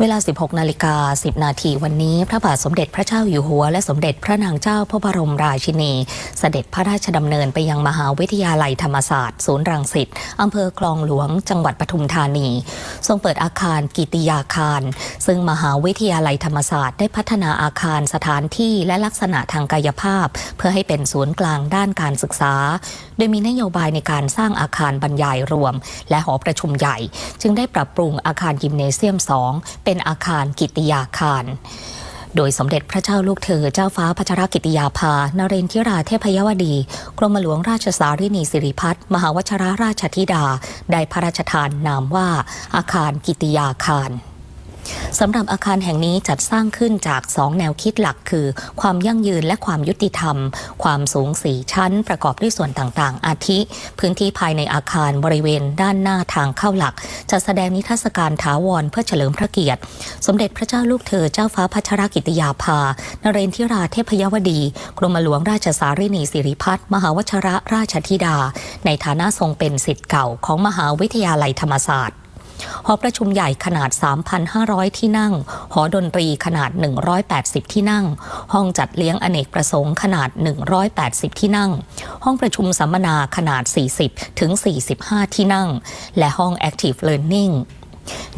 เวลา 16 นาฬิกา 10 นาทีวันนี้พระบาทสมเด็จพระเจ้าอยู่หัว และสมเด็จพระนางเจ้าพระบรมราชินี เสด็จพระราชดำเนินไปยังมหาวิทยาลัยธรรมศาสตร์ ศูนย์รังสิตอำเภอคลองหลวง จังหวัดปทุมธานี ทรงเปิดอาคารกิติยาคาร ซึ่งมหาวิทยาลัยธรรมศาสตร์ได้พัฒนาอาคารสถานที่และลักษณะทางกายภาพ เพื่อให้เป็นศูนย์กลางด้านการศึกษาโดยมีนโยบายในการสร้างอาคารบรรยายรวม และหอประชุมใหญ่ จึงได้ปรับปรุงอาคารยิมเนเซียม 2 เป็นอาคารกิติยาคารโดยสมเด็จพระเจ้าลูกเธอ เจ้าฟ้าพัชรกิติยาภา นเรนทิราเทพยวดี กรมหลวงราชสารินีสิริพัฒน์มหาวชราราชธิดา ได้พระราชทานนามว่าอาคารกิติยาคาร สำหรับอาคารแห่งนี้จัดสร้างขึ้นจาก 2 แนวคิดหลักคือ ความยั่งยืนและความยุติธรรม ความสูงสีชั้นประกอบด้วยส่วนต่างๆ อาทิ พื้นที่ภายในอาคารบริเวณด้านหน้าทางเข้าหลักจัดแสดงนิทรรศการถาวรเพื่อเฉลิมพระเกียรติ สมเด็จพระเจ้าลูกเธอเจ้าฟ้าพัชรกิติยาภา นเรนทิราเทพยวดี กรมหลวงราชสารินีสิริพัฒน์มหาวชรราชธิดา ในฐานะทรงเป็นสิทธิ์เก่าของมหาวิทยาลัยธรรมศาสตร์ หอประชุมใหญ่ขนาด 3,500 ที่นั่ง หอดนตรีขนาด 180 ที่นั่ง ห้องจัดเลี้ยงอเนกประสงค์ขนาด 180 ที่นั่ง ห้องประชุมสัมมนาขนาด 40 ถึง 45 ที่นั่ง และห้อง Active Learning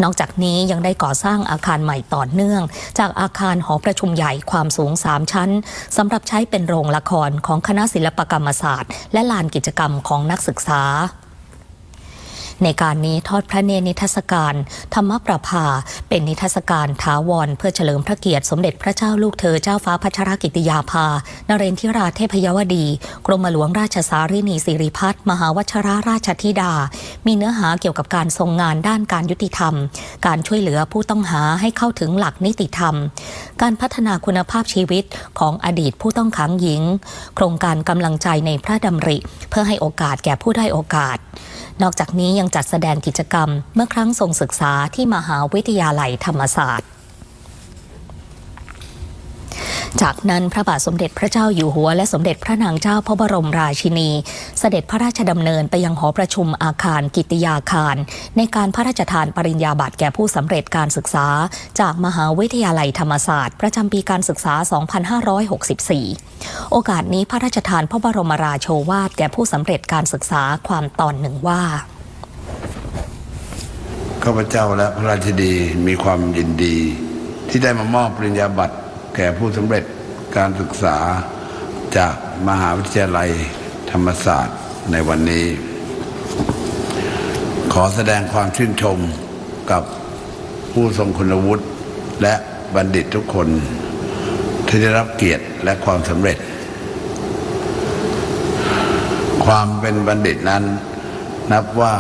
นอกจากนี้ยังได้ก่อสร้างอาคารใหม่ต่อเนื่อง จากอาคารหอประชุมใหญ่ความสูง 3 ชั้นสำหรับใช้เป็นโรงละครของคณะศิลปกรรมศาสตร์ และลานกิจกรรมของนักศึกษา ในการนี้ทอดพระเนตรนิทรรศการ ธรรมประภา เป็นนิทรรศการถาวร เพื่อเฉลิมพระเกียรติสมเด็จพระเจ้าลูกเธอเจ้าฟ้าพัชรกิติยาภา นเรนทิราเทพยวดี กรมหลวงราชสารินีสิริพัฒน์มหาวชรราชธิดา มีเนื้อหาเกี่ยวกับการทรงงานด้านการยุติธรรม การช่วยเหลือผู้ต้องหาให้เข้าถึงหลักนิติธรรม การพัฒนาคุณภาพชีวิตของอดีตผู้ต้องขังหญิง โครงการกำลังใจในพระดำริ เพื่อให้โอกาสแก่ผู้ได้โอกาส นอกจากนี้ยังยังจัดแสดงกิจกรรม เมื่อครั้งทรงศึกษาที่มหาวิทยาลัยธรรมศาสตร์จากนั้นพระบาทสมเด็จพระเจ้าอยู่หัว และสมเด็จพระนางเจ้าพระบรมราชินี เสด็จพระราชดำเนินไปยังหอประชุมอาคารกิติยาคาร ในการพระราชทานปริญญาบัตรแก่ผู้สำเร็จการศึกษา จากมหาวิทยาลัยธรรมศาสตร์ ประจำปีการศึกษา 2564 โอกาสนี้พระราชทานพระบรมราโชวาทแก่ผู้สำเร็จการศึกษาความตอนหนึ่งว่า ข้าพเจ้าและพระราชดีมีความยินดี ที่ได้มามอบปริญญาบัตรแก่ผู้สำเร็จการศึกษาจากมหาวิทยาลัยธรรมศาสตร์ในวันนี้ ขอแสดงความชื่นชมกับผู้ทรงคุณวุฒิและบัณฑิตทุกคนที่ได้รับเกียรติและความสำเร็จ ความเป็นบัณฑิตนั้นนับว่า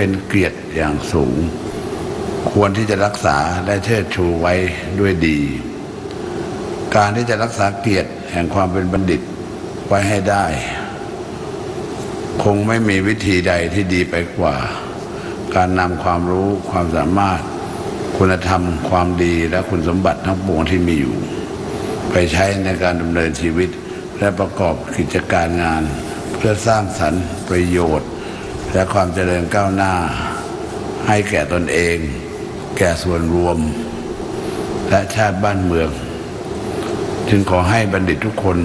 เป็นเกียรติอย่างสูง ควรที่จะรักษาและเชิดชูไว้ด้วยดี การที่จะรักษาเกียรติแห่งความเป็นบัณฑิตไว้ให้ได้ คงไม่มีวิธีใดที่ดีไปกว่า การนำความรู้ความสามารถ คุณธรรม ความดีและคุณสมบัติทั้งปวงที่มีอยู่ ไปใช้ในการดำเนินชีวิตและประกอบกิจการงาน เพื่อสร้างสรรค์ประโยชน์ และความเจริญก้าวหน้า ให้แก่ตนเอง แก่ส่วนรวม และชาติบ้านเมือง จึงขอให้บัณฑิตทุกคน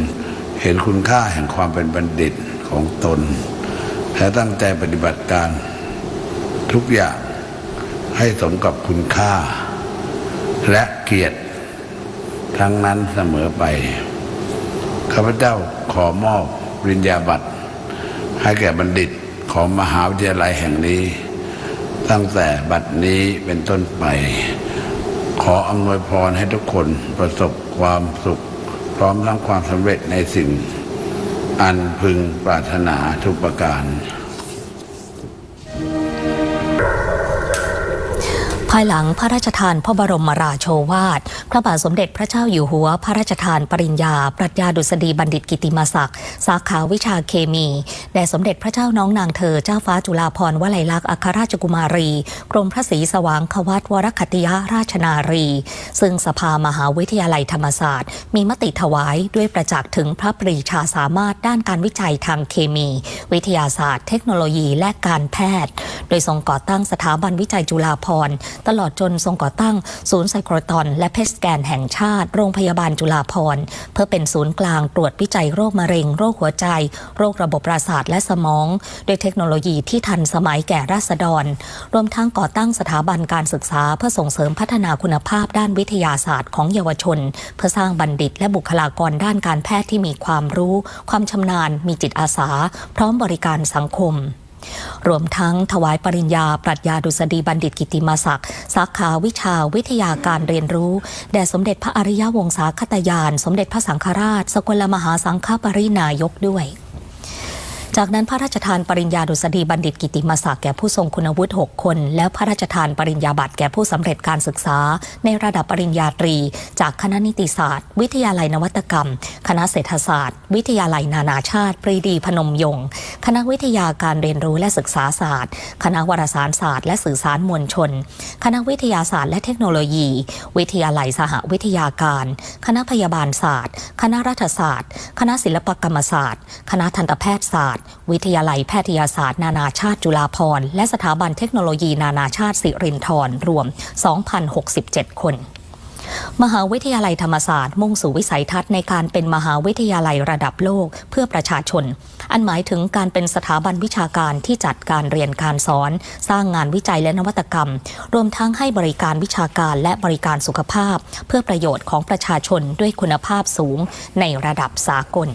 เห็นคุณค่าแห่งความเป็นบัณฑิตของตน และตั้งใจปฏิบัติการ ทุกอย่างให้สมกับคุณค่า และเกียรติทั้งนั้นเสมอไป ข้าพเจ้าขอมอบปริญญาบัตรให้แก่บัณฑิต ของมหาวิทยาลัยแห่งนี้ ตั้งแต่บัดนี้เป็นต้นไป ขออำนวยพรให้ทุกคนประสบความสุข พร้อมทั้งความสำเร็จในสิ่ง อันพึงปรารถนาทุกประการ ภายหลังพระราชทานพระบรมราโชวาท พระบาทสมเด็จพระเจ้าอยู่หัว พระราชทานปริญญา ปรัชญาดุษฎีบัณฑิตกิติมศักดิ์ สาขาวิชาเคมี แด่สมเด็จพระเจ้าน้องนางเธอ เจ้าฟ้าจุฬาภรณ์วลัยลักษณ์อัครราชกุมารี กรมพระศรีสว่างควัตวรคัตติยราชนารี ซึ่งสภามหาวิทยาลัยธรรมศาสตร์ มีมติถวายด้วยประจักษ์ถึงพระปรีชาสามารถด้านการวิจัยทางเคมี วิทยาศาสตร์ เทคโนโลยีและการแพทย์ โดยทรงก่อตั้งสถาบันวิจัยจุฬาภรณ์ตลอดจนทรงก่อตั้ง ศูนย์ไซโครตอนและเพสแกนแห่งชาติ โรงพยาบาลจุฬาภรณ์เพื่อเป็นศูนย์กลางตรวจวิจัยโรคมะเร็ง โรคหัวใจ โรคระบบประสาทและสมองด้วยเทคโนโลยีที่ทันสมัยแก่ราษฎร รวมทั้งก่อตั้งสถาบันการศึกษา เพื่อส่งเสริมพัฒนาคุณภาพด้านวิทยาศาสตร์ของเยาวชน เพื่อสร้างบัณฑิต และบุคลากรด้านการแพทย์ที่มีความรู้ ความชำนาญ มีจิตอาสา พร้อมบริการสังคม รวมทั้งถวายปริญญา ปรัชญาดุษฎีบัณฑิตกิติมศักดิ์สาขาวิชาวิทยาการเรียนรู้ แด่สมเด็จพระอริยวงศาคตยาน สมเด็จพระสังฆราช สกลมหาสังฆปรินายกด้วย จากนั้นพระราชทานปริญญาดุษฎีบัณฑิตกิติมศักดิ์แก่ผู้ทรงคุณวุฒิ 6 คน แล้วพระราชทานปริญญาบัตรแก่ผู้สำเร็จการศึกษา ในระดับปริญญาตรี จากคณะนิติศาสตร์ วิทยาลัยนวัตกรรม คณะเศรษฐศาสตร์ วิทยาลัยนานาชาติปรีดีพนมยงค์คณะวิทยาการเรียนรู้และศึกษาศาสตร์ คณะวารสารศาสตร์ และสื่อสารมวลชน คณะวิทยาศาสตร์ และเทคโนโลยี วิทยาลัยสหวิทยาการ คณะพยาบาลศาสตร์ คณะรัฐศาสตร์ คณะศิลปกรรมศาสตร์ คณะทันตแพทยศาสตร์วิทยาลัยแพทยศาสตร์ นานาชาติจุฬาภรณ์และสถาบันเทคโนโลยีนานาชาติสิรินธรรวม 2,067 คนมหาวิทยาลัยธรรมศาสตร์มุ่งสู่วิสัยทัศน์ในการเป็นมหาวิทยาลัยระดับโลกเพื่อประชาชน อันหมายถึงการเป็นสถาบันวิชาการที่จัดการเรียนการสอน สร้างงานวิจัยและนวัตกรรม รวมทั้งให้บริการวิชาการและบริการสุขภาพ เพื่อประโยชน์ของประชาชนด้วยคุณภาพสูงในระดับสากล